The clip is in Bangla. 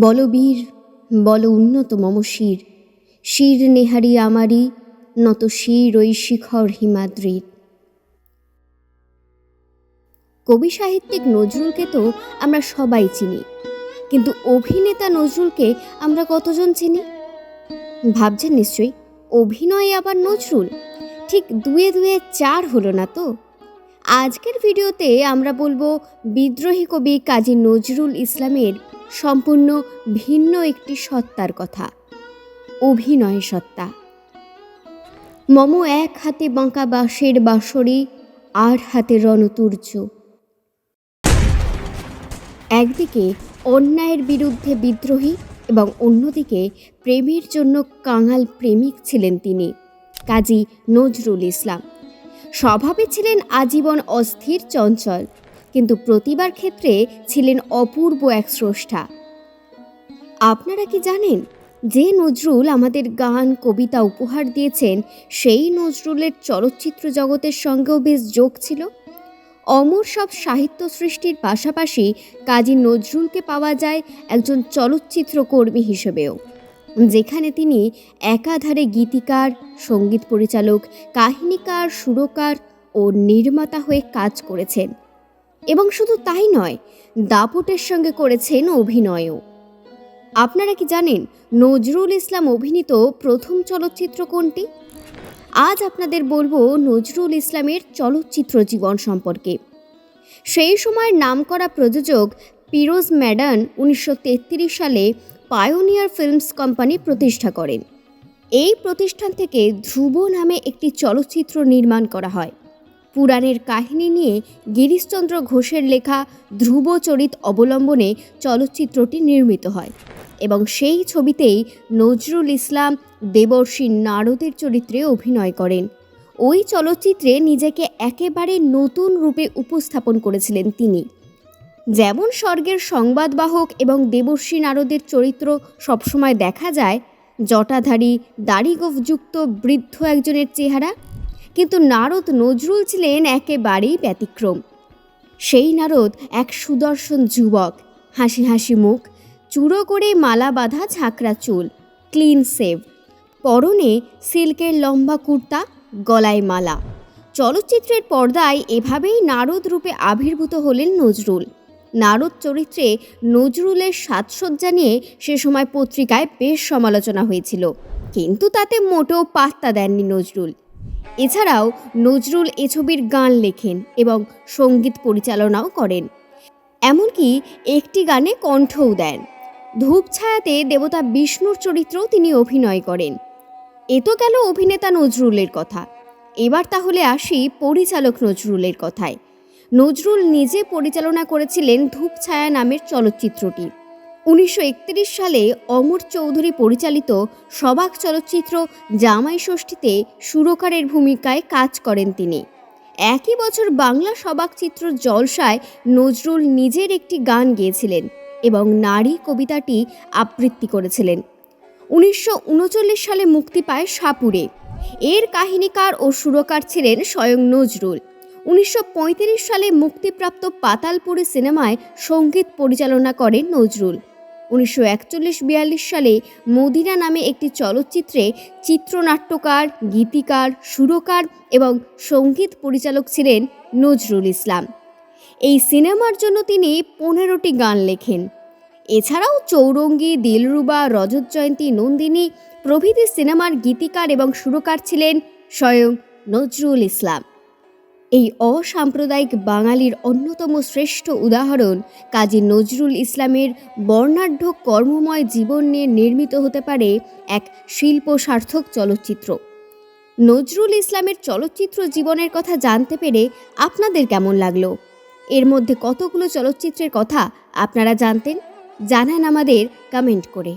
বলবীর, বল উন্নত মম শির শির নেহারি আমারি, নত শির ওই শিখর হিমাদ্রির। কবি সাহিত্যিক নজরুলকে তো আমরা সবাই চিনি, কিন্তু অভিনেতা নজরুলকে আমরা কতজন চিনি? ভাবছেন নিশ্চয়ই? অভিনয়ে আবার নজরুল? ঠিক দুয়ে দুয়ে চার হলো না তো? আজকের ভিডিওতে আমরা বলব বিদ্রোহী কবি কাজী নজরুল ইসলামের সম্পূর্ণ ভিন্ন একটি সত্তার কথা, অভিনয় সত্তা। মম এক হাতে বাঁকা বাঁশের বাঁশরি, আর হাতে রণতুর্য। একদিকে অন্যায়ের বিরুদ্ধে বিদ্রোহী এবং অন্যদিকে প্রেমের জন্য কাঙাল প্রেমিক ছিলেন তিনি, কাজী নজরুল ইসলাম। স্বভাবে ছিলেন আজীবন অস্থির, চঞ্চল, কিন্তু প্রতিবার ক্ষেত্রে ছিলেন অপূর্ব এক স্রষ্টা। আপনারা কি জানেন, যে নজরুল আমাদের গান, কবিতা উপহার দিয়েছেন, সেই নজরুলের চলচ্চিত্র জগতের সঙ্গেও বেশ যোগ ছিল। অমর সব সাহিত্য সৃষ্টির পাশাপাশি কাজী নজরুলকে পাওয়া যায় একজন চলচ্চিত্র কর্মী হিসেবেও। যেখানে তিনি একাধারে গীতিকার, সংগীত পরিচালক, কাহিনীকার, সুরকার ও নির্মাতা হয়ে কাজ করেছেন। এবং শুধু তাই নয়, দাপটের সঙ্গে করেছেন অভিনয়ও। আপনারা কি জানেন নজরুল ইসলাম অভিনীত প্রথম চলচ্চিত্র কোনটি? আজ আপনাদের বলব নজরুল ইসলামের চলচ্চিত্র জীবন সম্পর্কে। সেই সময়ের নামকরা প্রযোজক পিরোজ ম্যাডান উনিশশো তেত্রিশ সালে পায়োনিয়ার ফিল্মস কোম্পানি প্রতিষ্ঠা করেন। এই প্রতিষ্ঠান থেকে ধ্রুব নামে একটি চলচ্চিত্র নির্মাণ করা হয়। পুরাণের কাহিনী নিয়ে গিরিশচন্দ্র ঘোষের লেখা ধ্রুব চরিত অবলম্বনে চলচ্চিত্রটি নির্মিত হয় এবং সেই ছবিতেই নজরুল ইসলাম, দেবর্ষী নারদের চরিত্রে অভিনয় করেন। ওই চলচ্চিত্রে নিজেকে একেবারে নতুন রূপে উপস্থাপন করেছিলেন তিনি। যেমন স্বর্গের সংবাদবাহক এবং দেবর্ষী নারদের চরিত্র সবসময় দেখা যায়, জটাধারী, দাড়িগোফযুক্ত, বৃদ্ধ একজনের চেহারা। কিন্তু নারদ নজরুল ছিলেন একেবারেই ব্যতিক্রম। সেই নারদ এক সুদর্শন যুবক, হাসি হাসি মুখ চূড়ো করে মালা বাঁধা ঝাঁকড়া চুল, ক্লিন সেভ, পরনে সিল্কের লম্বা কুর্তা, গলায় মালা। চলচ্চিত্রের পর্দায় এভাবেই নারদ রূপে আবির্ভূত হলেন নজরুল। নারদ চরিত্রে নজরুলের সাজসজ্জা নিয়ে সে সময় পত্রিকায় বেশ সমালোচনা হয়েছিল। কিন্তু তাতে মোটেও পাত্তা দেননি নজরুল। এছাড়াও নজরুল এ ছবির গান লেখেন এবং সংগীত পরিচালনাও করেন। এমনকি একটি গানে কণ্ঠও দেন। ধূপ ছায়াতে দেবতা বিষ্ণুর চরিত্রেও তিনি অভিনয় করেন। এ তো গেল অভিনেতা নজরুলের কথা। এবার তাহলে আসি পরিচালক নজরুলের কথায়। নজরুল নিজে পরিচালনা করেছিলেন ধূপ ছায়া নামের চলচ্চিত্রটি। উনিশশো একত্রিশ সালে অমর চৌধুরী পরিচালিত সবাক চলচ্চিত্র জামাই ষষ্ঠীতে সুরকারের ভূমিকায় কাজ করেন তিনি। একই বছর বাংলা সবাক চিত্র জলসায় নজরুল নিজের একটি গান গেয়েছিলেন এবং নারী কবিতাটি আবৃত্তি করেছিলেন। উনিশশো উনচল্লিশ সালে মুক্তি পায় সাপুরে এর কাহিনীকার ও সুরকার ছিলেন স্বয়ং নজরুল। উনিশশো পঁয়ত্রিশ সালে মুক্তিপ্রাপ্ত পাতালপুরি সিনেমায় সংগীত পরিচালনা করেন নজরুল। উনিশশো একচল্লিশ বিয়াল্লিশ সালে মদিনা নামে একটি চলচ্চিত্রে চিত্রনাট্যকার, গীতিকার, সুরকার এবং সংগীত পরিচালক ছিলেন নজরুল ইসলাম। এই সিনেমার জন্য তিনি পনেরোটি গান লেখেন। এছাড়াও চৌরঙ্গি, দিলরুবা, রজত জয়ন্তী, নন্দিনী প্রভৃতি সিনেমার গীতিকার এবং সুরকার ছিলেন স্বয়ং নজরুল ইসলাম। এই অসাম্প্রদায়িক বাঙালির অন্যতম শ্রেষ্ঠ উদাহরণ কাজী নজরুল ইসলামের বর্ণাঢ্য কর্মময় জীবন নিয়ে নির্মিত হতে পারে এক শিল্প সার্থক চলচ্চিত্র। নজরুল ইসলামের চলচ্চিত্র জীবনের কথা জানতে পেরে আপনাদের কেমন লাগল? এর মধ্যে কতগুলো চলচ্চিত্রের কথা আপনারা জানতেন? জানান আমাদের কমেন্ট করে।